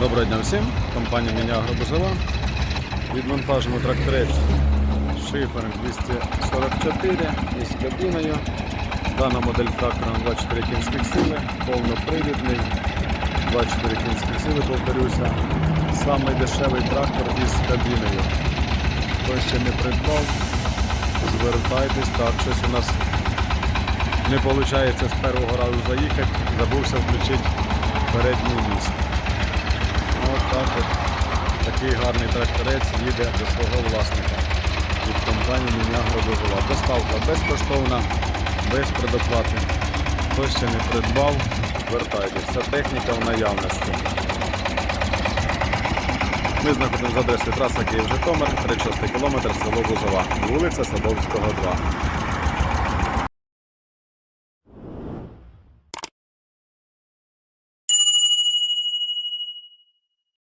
Доброго дня всім. Компанія Міня Агробузова. Відвантажимо тракторець шифером 244 із кабіною. Дана модель трактора на 24 кінських сили, повнопривідний, 24 кінських сили, повторюся. Самий дешевий трактор із кабіною. Хто ще не придбав, звертайтесь, так, щось у нас не виходить з першого разу заїхати, забувся включити передній міст. Ось так от. Такий гарний тракторець їде до свого власника від компанії Міня Гробозова. Доставка безкоштовна, без предоплати. Хто ще не придбав, звертайтеся. Вся техніка в наявності. Ми знаходимося за адресою траса Київ-Житомир, 36 км, село Бузова, вулиця Садовського, 2.